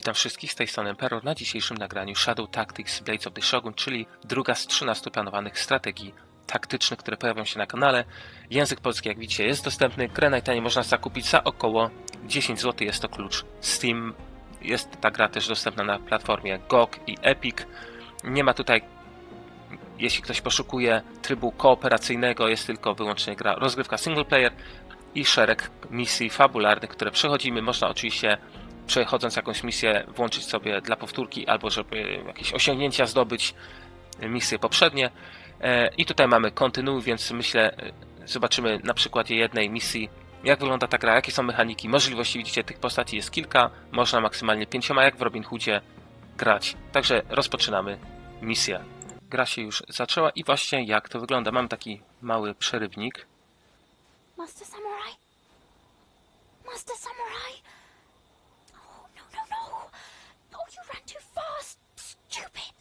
Witam wszystkich z tej strony Peror na dzisiejszym nagraniu Shadow Tactics Blades of the Shogun, czyli druga z 13 planowanych strategii taktycznych, które pojawią się na kanale. Język polski, jak widzicie, jest dostępny. Grę najtaniej można zakupić za około 10 zł. Jest to klucz Steam. Jest ta gra też dostępna na platformie GOG i Epic. Nie ma tutaj, jeśli ktoś poszukuje trybu kooperacyjnego, jest tylko wyłącznie gra rozgrywka single player i szereg misji fabularnych, które przechodzimy. Można oczywiście przechodząc jakąś misję włączyć sobie dla powtórki albo żeby jakieś osiągnięcia zdobyć, misje poprzednie. E, I tutaj mamy kontynuuj, więc myślę, e, zobaczymy na przykładzie jednej misji, jak wygląda ta gra, jakie są mechaniki, możliwości. Widzicie, tych postaci jest kilka, można maksymalnie pięcioma, jak w Robin Hoodzie, grać. Także rozpoczynamy misję. Gra się już zaczęła i właśnie jak to wygląda. Mam taki mały przerywnik. Master Samurai? Master Samurai? Oh, no, no, no. Oh, you ran too fast. Stupid.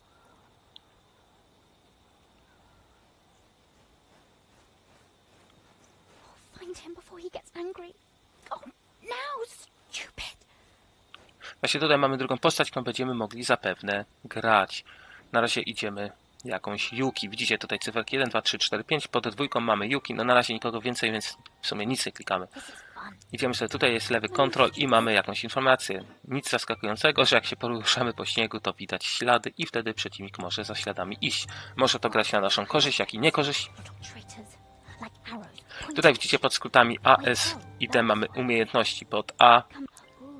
Oh, find him before he gets angry. Oh, now, stupid. Właśnie tutaj mamy drugą postać, którą będziemy mogli zapewne grać. Na razie idziemy jakąś Yuki. Widzicie tutaj cyferki 1, 2, 3, 4, 5. Pod dwójką mamy Yuki. No na razie nikogo więcej, więc w sumie nic nie klikamy. Idziemy sobie, tutaj jest lewy kontrol i mamy jakąś informację. Nic zaskakującego, że jak się poruszamy po śniegu, to widać ślady i wtedy przeciwnik może za śladami iść. Może to grać na naszą korzyść, jak i niekorzyść. Tutaj widzicie pod skrótami A, S i D mamy umiejętności pod A.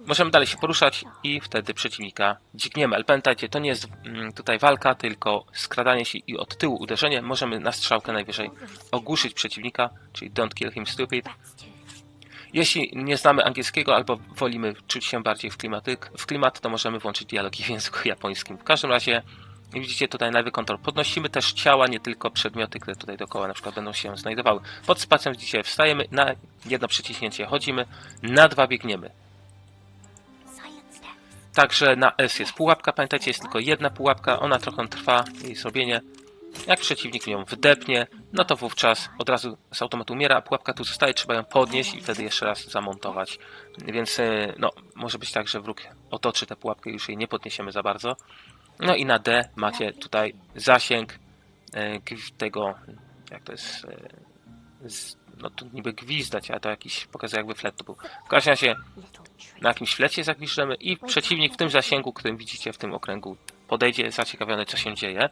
Możemy dalej się poruszać i wtedy przeciwnika dźgniemy. Ale pamiętajcie, to nie jest mm, tutaj walka, tylko skradanie się i od tyłu uderzenie. Możemy na strzałkę najwyżej ogłuszyć przeciwnika, czyli don't kill him stupid. Jeśli nie znamy angielskiego albo wolimy czuć się bardziej w, klimatyk, w klimat, to możemy włączyć dialogi w języku japońskim. W każdym razie widzicie tutaj lewy kontrol. Podnosimy też ciała, nie tylko przedmioty, które tutaj dookoła na przykład będą się znajdowały. Pod spacją widzicie wstajemy, na jedno przyciśnięcie chodzimy, na dwa biegniemy. Także na S jest pułapka, pamiętajcie, jest tylko jedna pułapka, ona trochę trwa, jej zrobienie. Jak przeciwnik ją wdepnie, no to wówczas od razu z automatu umiera, a pułapka tu zostaje, trzeba ją podnieść i wtedy jeszcze raz zamontować. Więc e, no, może być tak, że wróg otoczy tę pułapkę i już jej nie podniesiemy za bardzo. No i na D macie tutaj zasięg e, tego, jak to jest, e, no to niby gwizdać, ale to jakiś, pokazuje jakby flet to był. W każdym razie. Na jakimś flecie zagwiżdżemy i przeciwnik w tym zasięgu, którym widzicie w tym okręgu, podejdzie zaciekawiony, co się dzieje.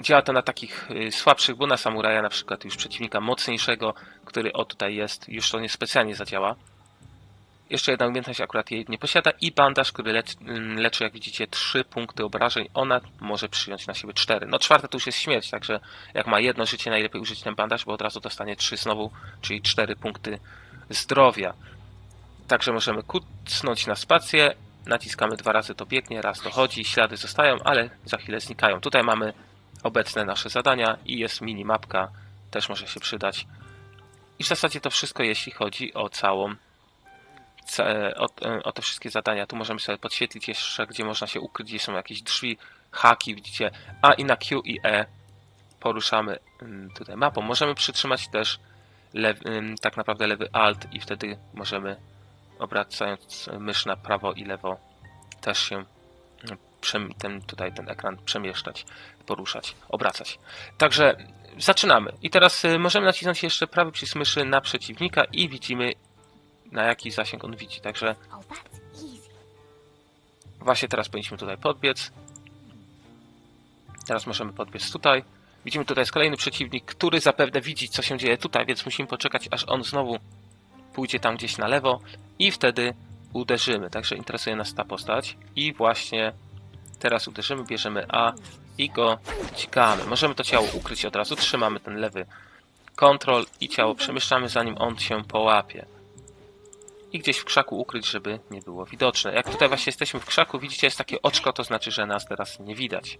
Działa to na takich y, słabszych, bo na samuraja na przykład już przeciwnika mocniejszego, który o tutaj jest, już to nie specjalnie zadziała. Jeszcze jedna umiejętność akurat jej nie posiada i bandaż, który ym, leczy, jak widzicie, 3 punkty obrażeń. Ona może przyjąć na siebie 4. No czwarte to już jest śmierć, także jak ma jedno życie, najlepiej użyć ten bandaż, bo od razu dostanie 3 znowu, czyli 4 punkty zdrowia. Także możemy kucnąć na spację, naciskamy dwa razy to biegnie, raz to chodzi, ślady zostają, ale za chwilę znikają. Tutaj mamy obecne nasze zadania i jest minimapka, też może się przydać. I w zasadzie to wszystko, jeśli chodzi o całą, o, o te wszystkie zadania. Tu możemy sobie podświetlić jeszcze, gdzie można się ukryć, gdzie są jakieś drzwi, haki, widzicie. A i na Q i E poruszamy mm, tutaj mapą. Możemy przytrzymać też lew, ym, tak naprawdę lewy alt i wtedy możemy obracając mysz na prawo i lewo też się ten, tutaj ten ekran przemieszczać, poruszać, obracać. Także zaczynamy. I teraz y, możemy nacisnąć jeszcze prawy przycisk myszy na przeciwnika i widzimy na jaki zasięg on widzi. Także Oh, właśnie teraz powinniśmy tutaj podbiec. Teraz możemy podbiec tutaj. Widzimy tutaj jest kolejny przeciwnik, który zapewne widzi co się dzieje tutaj, więc musimy poczekać aż on znowu pójdzie tam gdzieś na lewo i wtedy uderzymy. Także interesuje nas ta postać. I właśnie teraz uderzymy, bierzemy A i go dźgamy. Możemy to ciało ukryć od razu. Trzymamy ten lewy kontrol i ciało przemieszczamy zanim on się połapie. I gdzieś w krzaku ukryć, żeby nie było widoczne. Jak tutaj właśnie jesteśmy w krzaku, widzicie, jest takie oczko, to znaczy, że nas teraz nie widać.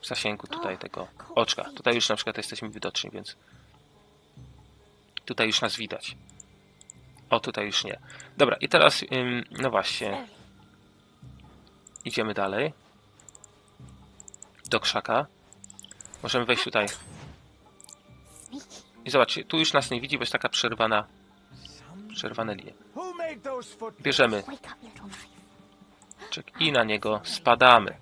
W zasięgu tutaj tego oczka. Tutaj już na przykład jesteśmy widoczni, więc tutaj już nas widać. O, tutaj już nie. Dobra, i teraz, ym, no właśnie, idziemy dalej. Do krzaka. Możemy wejść tutaj. I zobaczcie, tu już nas nie widzi, bo jest taka przerwana, przerwane linie. Bierzemy czyk i na niego spadamy.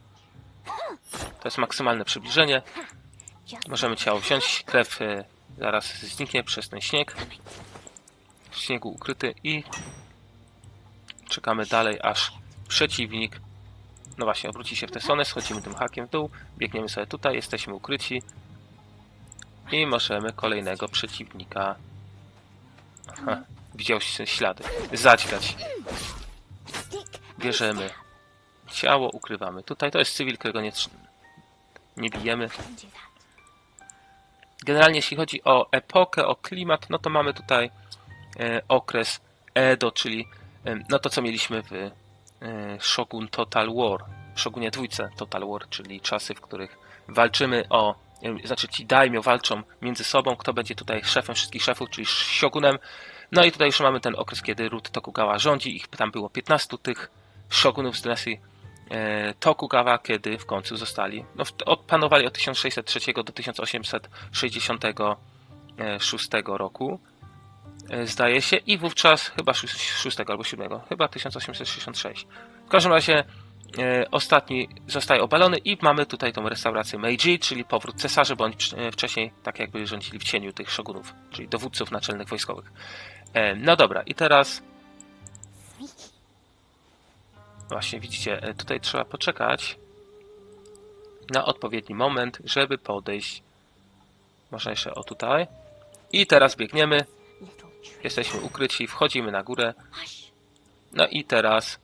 To jest maksymalne przybliżenie. Możemy ciało wziąć, krew e, zaraz zniknie przez ten śnieg. W śniegu ukryty i czekamy dalej, aż przeciwnik, no właśnie, obróci się w tę stronę, schodzimy tym hakiem w dół, biegniemy sobie tutaj, jesteśmy ukryci i możemy kolejnego przeciwnika, aha, widział się ślady, zadźgać. Bierzemy ciało, ukrywamy tutaj, to jest cywil, którego nie, nie bijemy. Generalnie jeśli chodzi o epokę, o klimat, no to mamy tutaj e, okres Edo, czyli e, no to co mieliśmy w e, Shogun Total War, Shogunie dwójce Total War, czyli czasy, w których walczymy o, znaczy ci daimyo walczą między sobą, kto będzie tutaj szefem wszystkich szefów, czyli shogunem. No i tutaj już mamy ten okres, kiedy ród Tokugawa rządzi, ich tam było 15 tych shogunów z dynastii Tokugawa, kiedy w końcu zostali, no odpanowali od 1603 do 1866 roku, e, zdaje się, i wówczas chyba 6 albo 7, chyba 1866. W każdym razie e, ostatni zostaje obalony i mamy tutaj tą restaurację Meiji, czyli powrót cesarzy, bądź e, wcześniej tak jakby rządzili w cieniu tych shogunów, czyli dowódców naczelnych wojskowych. E, no dobra, i teraz. Właśnie widzicie, e, tutaj trzeba poczekać na odpowiedni moment, żeby podejść. Można jeszcze o tutaj. I teraz biegniemy, jesteśmy ukryci, wchodzimy na górę. No i teraz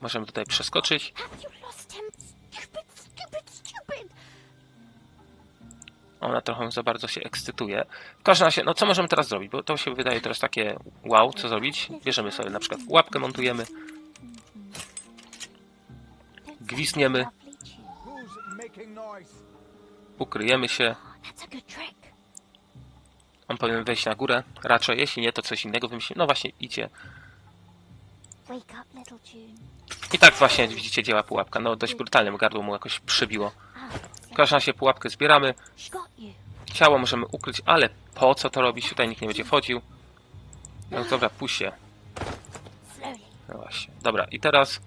możemy tutaj przeskoczyć. Ona trochę za bardzo się ekscytuje. W każdym razie, no co możemy teraz zrobić? Bo to się wydaje teraz takie wow, co zrobić? Bierzemy sobie na przykład łapkę, montujemy, Gwizdniemy. Ukryjemy się. On powinien wejść na górę. Raczej, jeśli nie, to coś innego wymyślimy. No właśnie, idzie. I tak właśnie widzicie działa pułapka. No dość brutalnie, bo gardło mu jakoś przybiło. W każdym razie pułapkę zbieramy. Ciało możemy ukryć, ale po co to robić? Tutaj nikt nie będzie wchodził. No dobra, puść się. No właśnie. Dobra, i teraz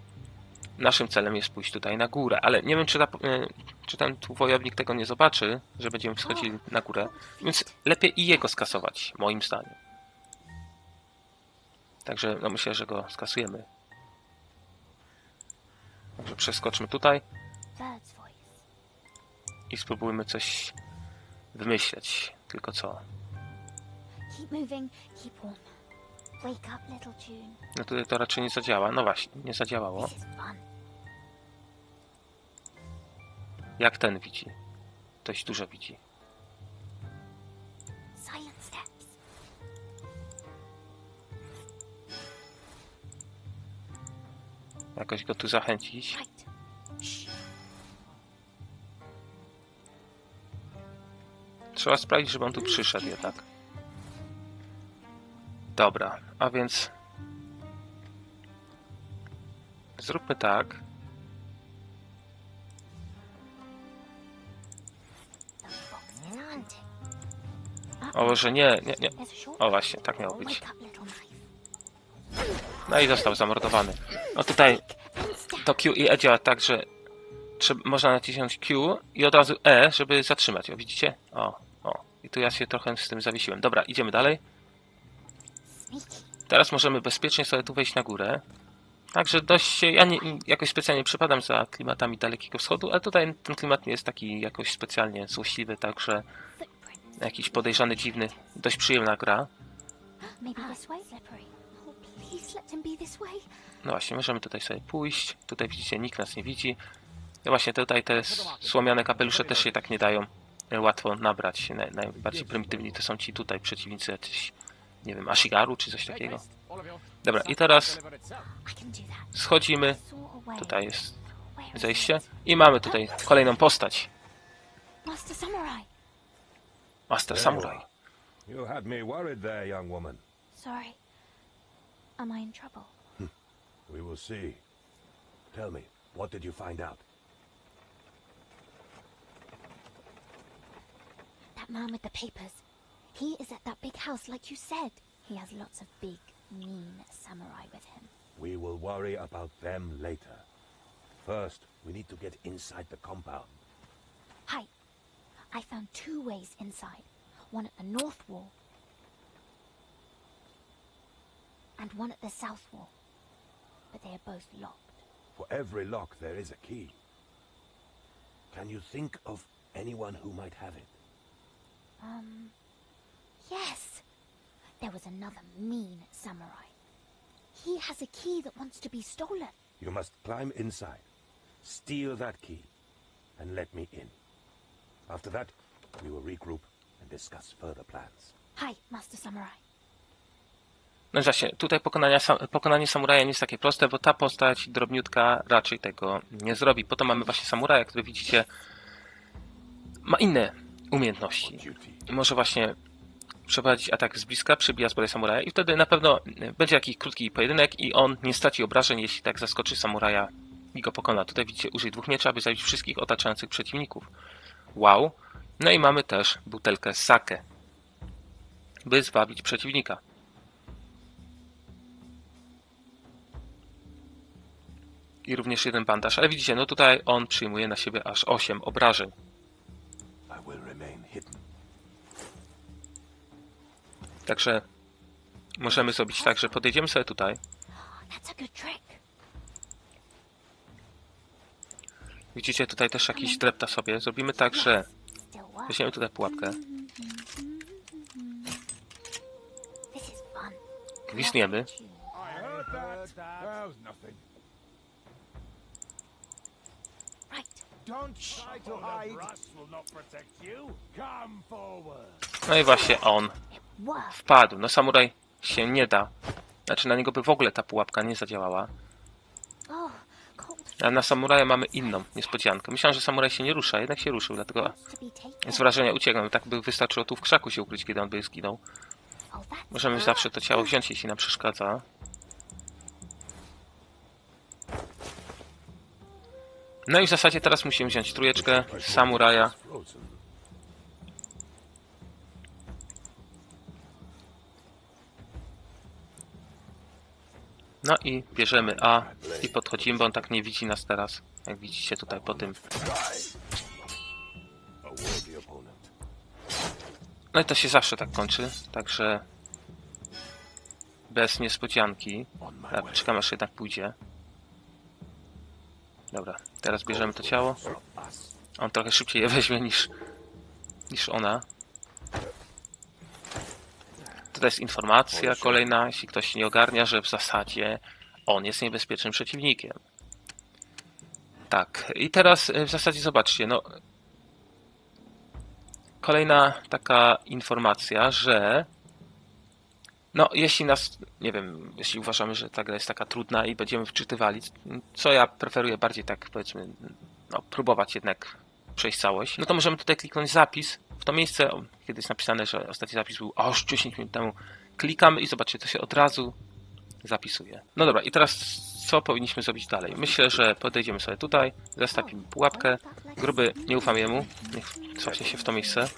naszym celem jest pójść tutaj na górę, ale nie wiem, czy, ta, e, czy ten tu wojownik tego nie zobaczy, że będziemy wschodzili na górę, więc lepiej i jego skasować, moim zdaniem. Także no myślę, że go skasujemy. Także przeskoczmy tutaj i spróbujmy coś wymyśleć. Tylko co? Keep moving, keep warm. No tutaj to raczej nie zadziała. No właśnie, nie zadziałało. Jak ten widzi? Dość dużo widzi. Jakoś go tu zachęcić. Trzeba sprawić, żeby on tu przyszedł jednak. Dobra, a więc... Zróbmy tak. O, że nie, nie, nie. O właśnie, tak miało być. No i został zamordowany. No tutaj to Q i E działa tak, że trzeba, można nacisnąć Q i od razu E, żeby zatrzymać. O, widzicie? O, o. I tu ja się trochę z tym zawiesiłem. Dobra, idziemy dalej. Teraz możemy bezpiecznie sobie tu wejść na górę. Także dość, ja nie, jakoś specjalnie przypadam za klimatami Dalekiego Wschodu, ale tutaj ten klimat nie jest taki jakoś specjalnie złośliwy, także jakiś podejrzany, dziwny, dość przyjemna gra. Oh. No właśnie, możemy tutaj sobie pójść. Tutaj widzicie, nikt nas nie widzi. No właśnie, tutaj te słomiane kapelusze też się tak nie dają e, łatwo nabrać. Naj, najbardziej prymitywni to są ci tutaj przeciwnicy jacyś, nie wiem, Ashigaru czy coś takiego. Dobra, i teraz schodzimy. Tutaj jest zejście. I mamy tutaj kolejną postać. Master Samurai. Master Samurai. You had me worried there, young woman. Sorry. Am I in trouble? We will see. Tell me, what did you find out? That man with the papers. He is at that big house, like you said. He has lots of big, mean samurai with him. We will worry about them later. First, we need to get inside the compound. Hi. I found two ways inside. One at the north wall. And one at the south wall. But they are both locked. For every lock, there is a key. Can you think of anyone who might have it? Um. Yes! There was another mean samurai. He has a key that wants to be stolen. You must climb inside, steal that key, and let me in. After that, we will regroup and discuss further plans. Hi, Master Samurai. No właśnie, tutaj pokonania, pokonanie samuraja nie jest takie proste, bo ta postać drobniutka raczej tego nie zrobi. Po to mamy właśnie samuraja, który widzicie ma inne umiejętności. Może właśnie przeprowadzić atak z bliska, przybija zbroję samuraja i wtedy na pewno będzie jakiś krótki pojedynek i on nie straci obrażeń, jeśli tak zaskoczy samuraja i go pokona. Tutaj widzicie, użyj dwóch miecza, aby zabić wszystkich otaczających przeciwników. Wow. No i mamy też butelkę sake, by zwabić przeciwnika. I również jeden bandaż, ale widzicie, no tutaj on przyjmuje na siebie aż 8 obrażeń. I will remain hidden. Także możemy zrobić tak, że podejdziemy sobie tutaj. Widzicie tutaj też jakiś drepta sobie. Zrobimy tak, że weźmiemy tutaj pułapkę, gwizdniemy. Tune. I heard that. That was nothing. Right. Don't try to hide. will not protect you. Come forward. No i właśnie on wpadł. No samuraj się nie da. Znaczy na niego by w ogóle ta pułapka nie zadziałała. A na samuraja mamy inną niespodziankę. Myślałem, że samuraj się nie rusza, jednak się ruszył, dlatego z wrażenia uciekłem. Tak by wystarczyło tu w krzaku się ukryć, kiedy on by zginął. Możemy zawsze to ciało wziąć, jeśli nam przeszkadza. No i w zasadzie teraz musimy wziąć trójeczkę samuraja. No i bierzemy A i podchodzimy, bo on tak nie widzi nas teraz. Jak widzicie tutaj po tym. No i to się zawsze tak kończy, także bez niespodzianki. Tak, czekam aż jednak pójdzie. Dobra, teraz bierzemy to ciało. On trochę szybciej je weźmie niż, niż ona. Tutaj jest informacja kolejna, jeśli ktoś nie ogarnia, że w zasadzie on jest niebezpiecznym przeciwnikiem. Tak, i teraz y, w zasadzie zobaczcie, no. Kolejna taka informacja, że. No, jeśli nas, nie wiem, jeśli uważamy, że ta gra jest taka trudna i będziemy wczytywali, co ja preferuję bardziej tak, powiedzmy, no, próbować jednak przejść całość, no to możemy tutaj kliknąć zapis w to miejsce, kiedy jest napisane, że ostatni zapis był aż 10 minut temu. Klikamy i zobaczcie, to się od razu zapisuje. No dobra, i teraz co powinniśmy zrobić dalej? Myślę, że podejdziemy sobie tutaj, zastawimy pułapkę. Gruby, nie ufam jemu, niech cofnie się w to miejsce.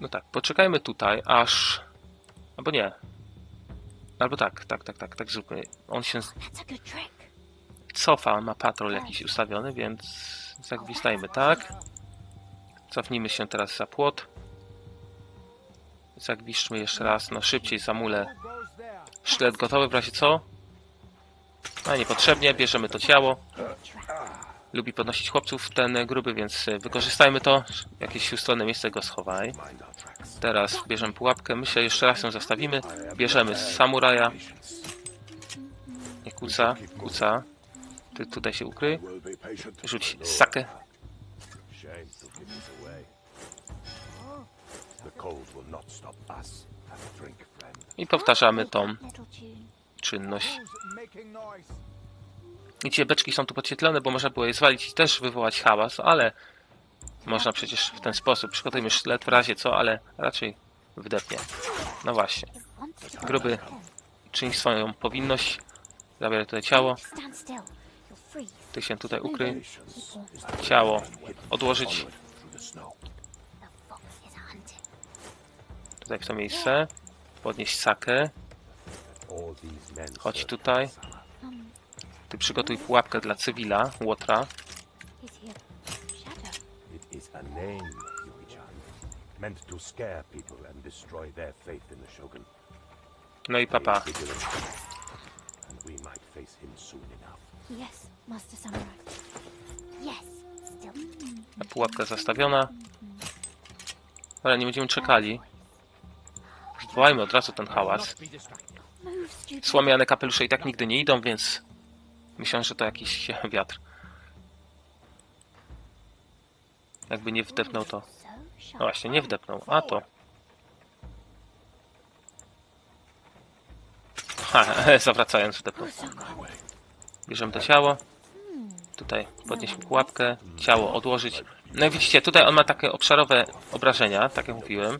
No tak, poczekajmy tutaj, aż... Albo nie. Albo tak, tak, tak, tak, tak zróbmy. On się cofa, ma patrol jakiś ustawiony, więc zagwizdajmy tak. Cofnijmy się teraz za płot. Zagwizdźmy jeszcze raz, no szybciej za mulę. Who goes there? Sztylet gotowy w razie co? A niepotrzebnie, bierzemy to ciało. Lubi podnosić chłopców ten gruby, więc y, wykorzystajmy to. Jakieś ustronne miejsce go schowaj. Teraz bierzemy pułapkę, myślę jeszcze raz ją zostawimy. Bierzemy samuraja. Nie kuca, kuca. Ty tutaj się ukryj. Rzuć sakę. I powtarzamy tą czynność. Widzicie, beczki są tu podświetlone, bo można było je zwalić i też wywołać hałas, ale można przecież w ten sposób. Przygotujmy sztylet w razie co, ale raczej wdepnie. No właśnie. Gruby. Czyń swoją powinność. Zabieraj tutaj ciało. Ty się tutaj ukryj. Ciało odłożyć. Tutaj w to miejsce. Podnieść sakę. Chodź tutaj. Ty przygotuj pułapkę dla cywila, Łotra. No i papa. Still. Pułapka zastawiona. Ale nie będziemy czekali. Zwołajmy od razu ten hałas. Słomiane kapelusze i tak nigdy nie idą, więc myślę, że to jakiś wiatr. Jakby nie wdepnął to. No właśnie, nie wdepnął. A to. Ha, zawracając wdepnął. Bierzemy to ciało. Tutaj podnieśmy pułapkę. Ciało odłożyć. No i widzicie, tutaj on ma takie obszarowe obrażenia, tak jak mówiłem.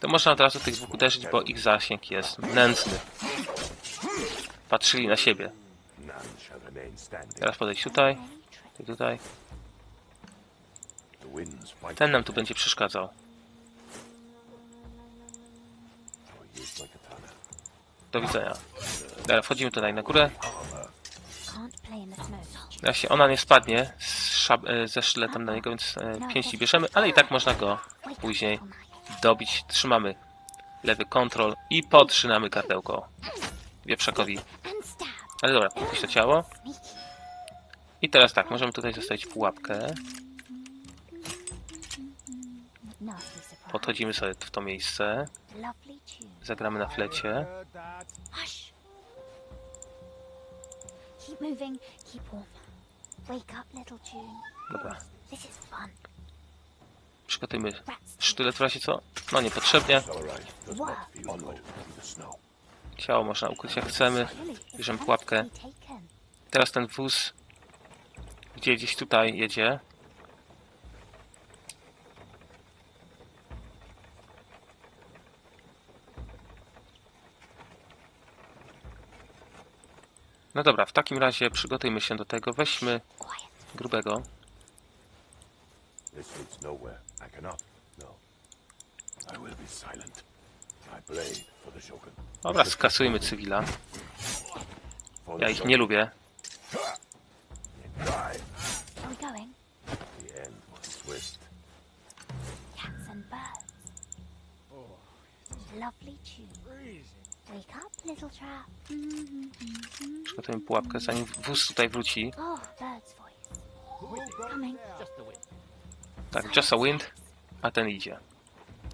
To można od razu tych dwóch uderzyć, bo ich zasięg jest nędzny. Patrzyli na siebie. Teraz podejdź tutaj, tutaj. Ten nam tu będzie przeszkadzał. Do widzenia. Teraz wchodzimy tutaj na górę. Właśnie ona nie spadnie e, ze sztyletem na niego, więc e, pięści bierzemy, ale i tak można go później dobić. Trzymamy lewy kontrol i podtrzymamy gardełko wieprzakowi. Ale dobra, puść to ciało. I teraz tak, możemy tutaj zostawić pułapkę. Podchodzimy sobie w to miejsce. Zagramy na flecie. Dobra, przygotujmy sztylet w razie co. No niepotrzebnie. Ciało można ukryć jak chcemy. Bierzemy pułapkę. Teraz ten wóz gdzie gdzieś tutaj jedzie. No dobra, w takim razie przygotujmy się do tego. Weźmy grubego. This leads nowhere. I cannot. No. I will be silent. Dobra, skasujmy cywila. Ja ich nie lubię. Are we going? The end was swift. Cats and birds. Lovely tune. Freezing. Wake up, little trap. Przygotujmy pułapkę, zanim wóz tutaj wróci. Oh, bird's voice. Coming. Tak, just a wind, a ten idzie.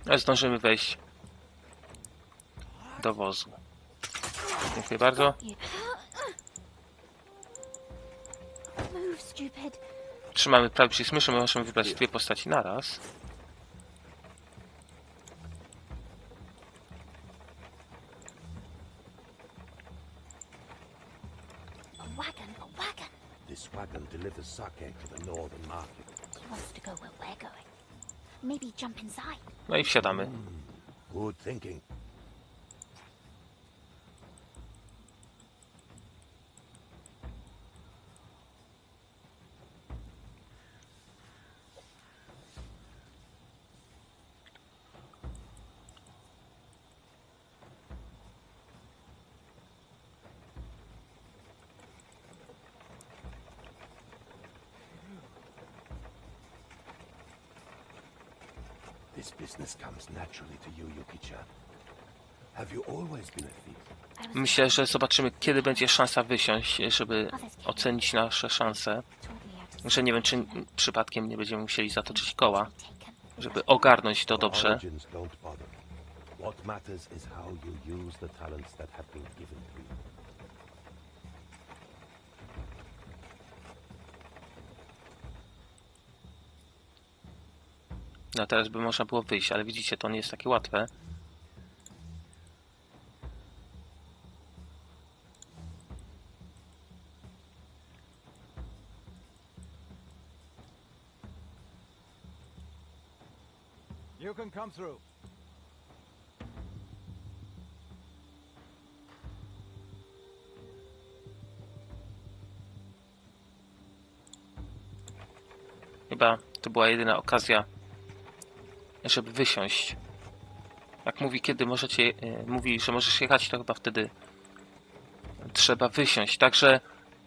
Ale zdążymy wejść do wozu. Dziękuję bardzo. Trzymamy prawy przycisk myszy, możemy wybrać dwie postaci naraz. This wagon delivers sake to the northern market. He wants to go where we're going. Maybe jump inside. No i wsiadamy. Good thinking. This business comes naturally to you. Have you always been a thief? Myślę, że zobaczymy, kiedy będzie szansa wysiąść, żeby ocenić nasze szanse. Że nie wiem, czy przypadkiem nie będziemy musieli zatoczyć koła, żeby ogarnąć to dobrze. Origins don't bother. What matters is how you use the talents that have been given to you. No teraz by można było wyjść, ale widzicie, to nie jest takie łatwe. You can come through. Chyba to była jedyna okazja, żeby wysiąść. Jak mówi, kiedy możecie, e, mówi, że możesz jechać, to chyba wtedy trzeba wysiąść. Także,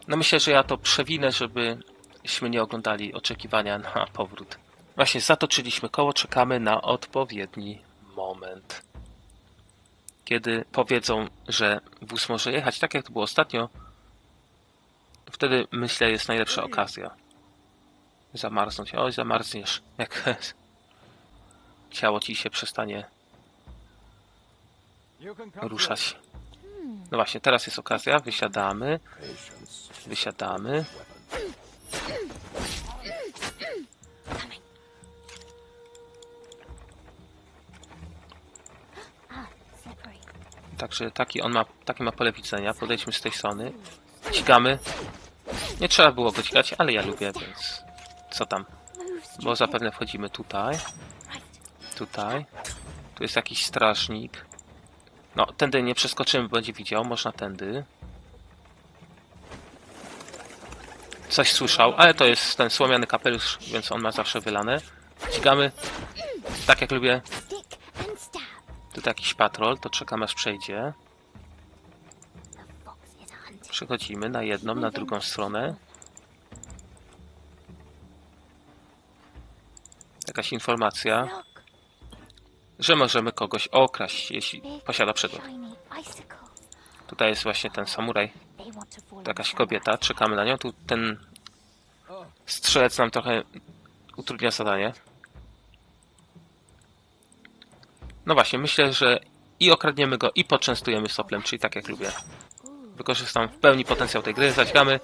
no myślę, że ja to przewinę, żebyśmy nie oglądali oczekiwania na powrót. Właśnie zatoczyliśmy koło, czekamy na odpowiedni moment. Kiedy powiedzą, że wóz może jechać, tak jak to było ostatnio, wtedy myślę jest najlepsza okazja. Zamarznąć. Oj, zamarzniesz. Jak ciało ci się przestanie ruszać. No właśnie, teraz jest okazja. Wysiadamy. Wysiadamy. Także taki on ma, takie ma pole widzenia. Podejdźmy z tej strony. Dźgamy. Nie trzeba było go dźgać, ale ja lubię, więc co tam. Bo zapewne wchodzimy tutaj. Tutaj. Tu jest jakiś strażnik. No, tędy nie przeskoczymy, będzie widział. Można tędy. Coś słyszał, ale to jest ten słomiany kapelusz, więc on ma zawsze wylane. Dźgamy. Tak jak lubię. Tutaj jakiś patrol, to czekamy aż przejdzie. Przechodzimy na jedną, na drugą stronę. Jakaś informacja, że możemy kogoś okraść, jeśli posiada przedmiot. Tutaj jest właśnie ten samuraj, jakaś kobieta, czekamy na nią. Tu ten strzelec nam trochę utrudnia zadanie. No właśnie, myślę, że i okradniemy go, i poczęstujemy soplem, czyli tak jak lubię. Wykorzystam w pełni potencjał tej gry, zaćgamy.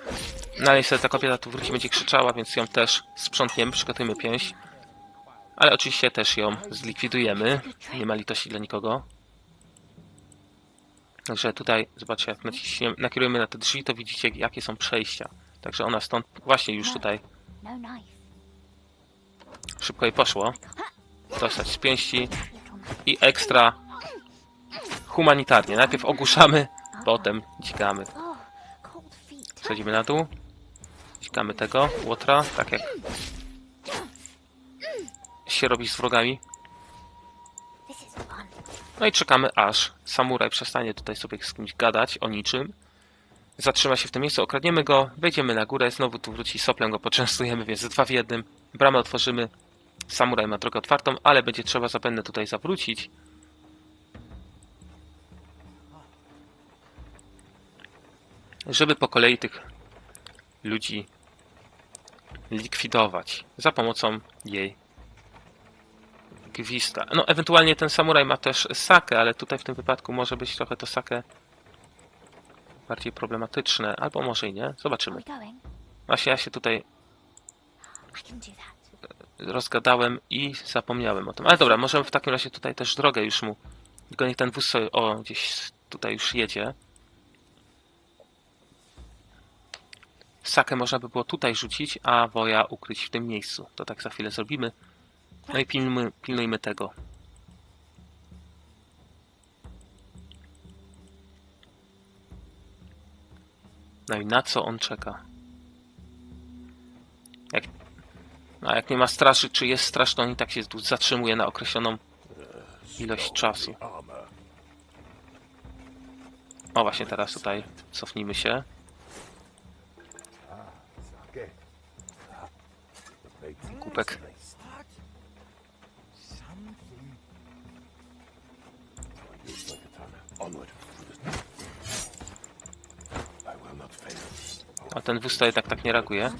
No niestety ta kobieta tu wróci, będzie krzyczała, więc ją też sprzątniemy, przygotujemy pięść. Ale oczywiście też ją zlikwidujemy. Nie ma litości dla nikogo. Także tutaj, zobaczcie, jak nakierujemy na te drzwi, to widzicie, jakie są przejścia. Także ona stąd, właśnie już tutaj, szybko jej poszło. Dostać z pięści i ekstra humanitarnie. Najpierw ogłuszamy, potem feet. Schodzimy na dół. Dźgamy tego łotra, tak jak się robi z wrogami. No i czekamy aż samuraj przestanie tutaj sobie z kimś gadać o niczym. Zatrzyma się w tym miejscu, okradniemy go, wejdziemy na górę, znowu tu wróci soplem, go poczęstujemy, więc dwa w jednym. Bramę otworzymy. Samuraj ma drogę otwartą, ale będzie trzeba zapewne tutaj zawrócić. Żeby po kolei tych ludzi likwidować za pomocą jej gwizdka. No, ewentualnie ten samuraj ma też sakę, ale tutaj w tym wypadku może być trochę to sakę bardziej problematyczne, albo może i nie. Zobaczymy. Właśnie ja się tutaj that. rozgadałem i zapomniałem o tym. Ale dobra, możemy w takim razie tutaj też drogę już mu. Tylko niech ten wóz sobie, o, gdzieś tutaj już jedzie. Sakę można by było tutaj rzucić, a woja ukryć w tym miejscu. To tak za chwilę zrobimy. No i pilnujmy, pilnujmy tego. No i na co on czeka? Jak, no a jak nie ma straży, czy jest straż, to on i tak się tu zatrzymuje na określoną ilość czasu. O właśnie teraz tutaj cofnijmy się. Kupek. Ten wóz to jednak tak nie reaguje.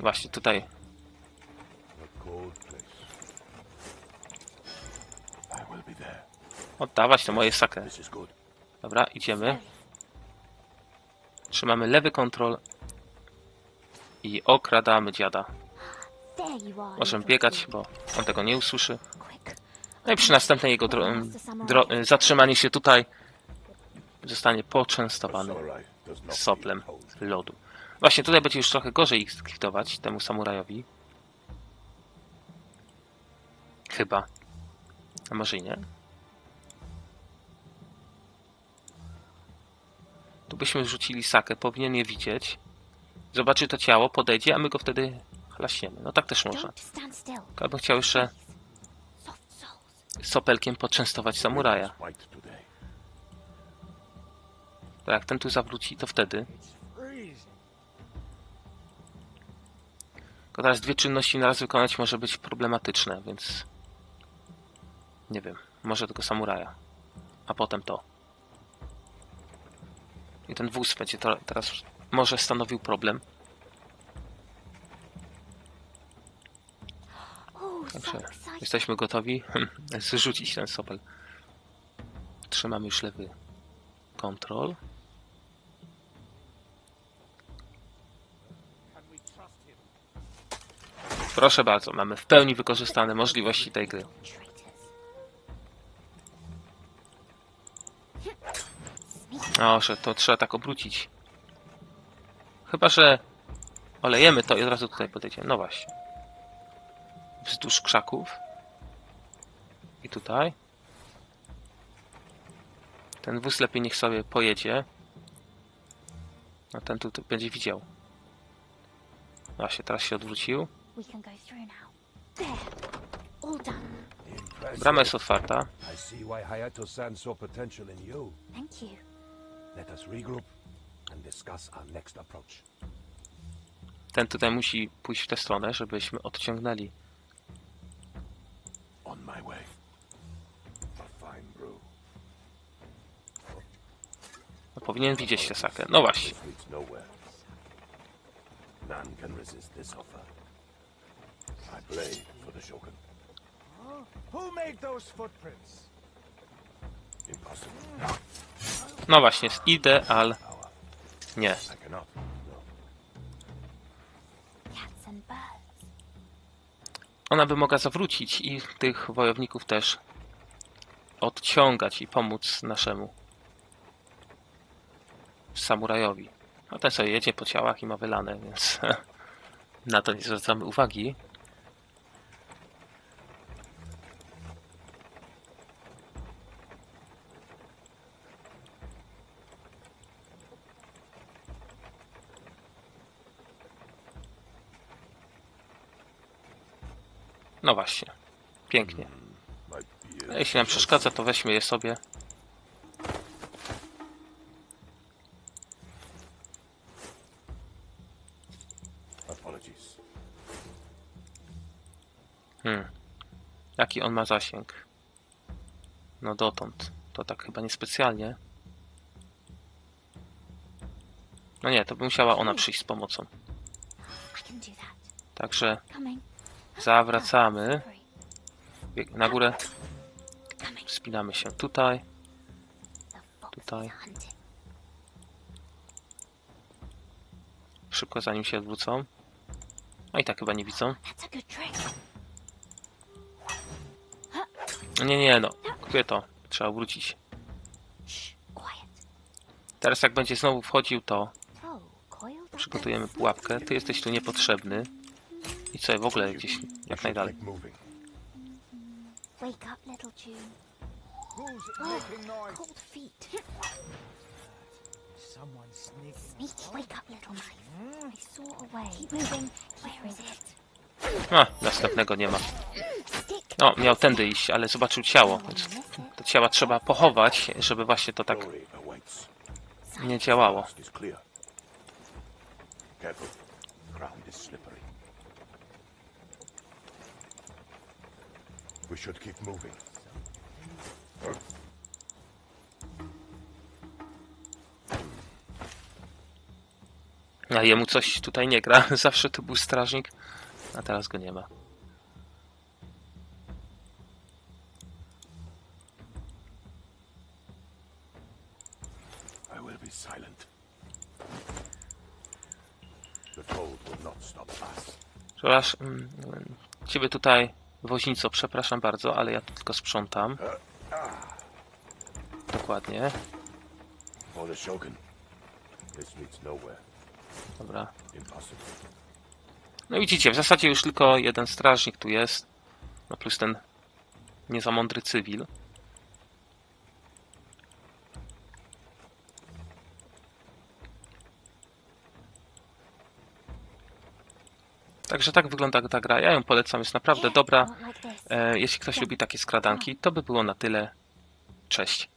Właśnie tutaj. Oddawać to moje sakę. Dobra, idziemy. Trzymamy lewy kontrol. I okradamy dziada. Możemy biegać, bo on tego nie usłyszy. No i przy następnej jego zatrzymaniu się tutaj zostanie poczęstowany soplem lodu. Właśnie tutaj będzie już trochę gorzej ich zlikwidować, temu samurajowi. Chyba. A może i nie? Tu byśmy rzucili sakę, powinien je widzieć. Zobaczy to ciało, podejdzie, a my go wtedy chlaśniemy. No tak też można. Bym chciał jeszcze sopelkiem poczęstować samuraja. To jak ten tu zawróci, to wtedy. Tylko teraz dwie czynności na raz wykonać może być problematyczne, więc... Nie wiem, może tylko samuraja. A potem to. I ten wóz będzie teraz może stanowił problem. Także jesteśmy gotowi zrzucić ten sopel. Trzymamy już lewy kontrol. Can we trust him? Proszę bardzo, mamy w pełni wykorzystane możliwości tej gry. O, że to trzeba tak obrócić. Chyba, że olejemy to i od razu tutaj podejdziemy. No właśnie. Wzdłuż krzaków. I tutaj. Ten wóz lepiej niech sobie pojedzie. A ten tu tu będzie widział. Właśnie, teraz się odwrócił. We can go through now. There. All done. Impressive. Brama jest otwarta. I see why Hayato-san saw potential in you. Thank you. Let us regroup and discuss our next approach. Ten tutaj musi pójść w tę stronę, żebyśmy odciągnęli. On my way. A fine brew. No, powinien widzieć tę sakę. No właśnie. This leads nowhere. None can resist this offer. I play for the Shogun. Who made those footprints? Impossible. No właśnie, jest ideal. Nie. I cannot. No. Cats and birds. Ona by mogła zawrócić i tych wojowników też odciągać i pomóc naszemu samurajowi. A ten sobie jedzie po ciałach i ma wylane, więc na to nie zwracamy uwagi. No właśnie. Pięknie. A jeśli nam przeszkadza, to weźmy je sobie. Hmm. Jaki on ma zasięg? No dotąd. To tak chyba niespecjalnie. No nie, to by musiała ona przyjść z pomocą. Także. Zawracamy. Na górę. Wspinamy się tutaj. Tutaj. Szybko zanim się odwrócą. No i tak chyba nie widzą. Nie, nie, no. Kobieto. Trzeba wrócić. Teraz jak będzie znowu wchodził, to przygotujemy pułapkę. Ty jesteś tu niepotrzebny. I co, w ogóle gdzieś jak najdalej. Wake up, little June. Who's Oh, making noise? cold feet. Someone sneaking. Sneaky, wake up, little knife. I saw a way. Keep moving. Where is it? A, następnego nie ma. No, miał tędy iść, ale zobaczył ciało, więc to ciała trzeba pochować, żeby właśnie to tak nie działało. We should keep moving. A jemu coś tutaj nie gra. Zawsze to był strażnik, a teraz go nie ma. I will be silent. The cold will not stop us. Przepraszam, mm, ciebie tutaj, woźnico, przepraszam bardzo, ale ja tylko sprzątam. Dokładnie, dobra. No widzicie, w zasadzie już tylko jeden strażnik tu jest. No plus ten nie za mądry cywil. Także tak wygląda ta gra. Ja ją polecam, jest naprawdę dobra. E, jeśli ktoś lubi takie skradanki, to by było na tyle. Cześć.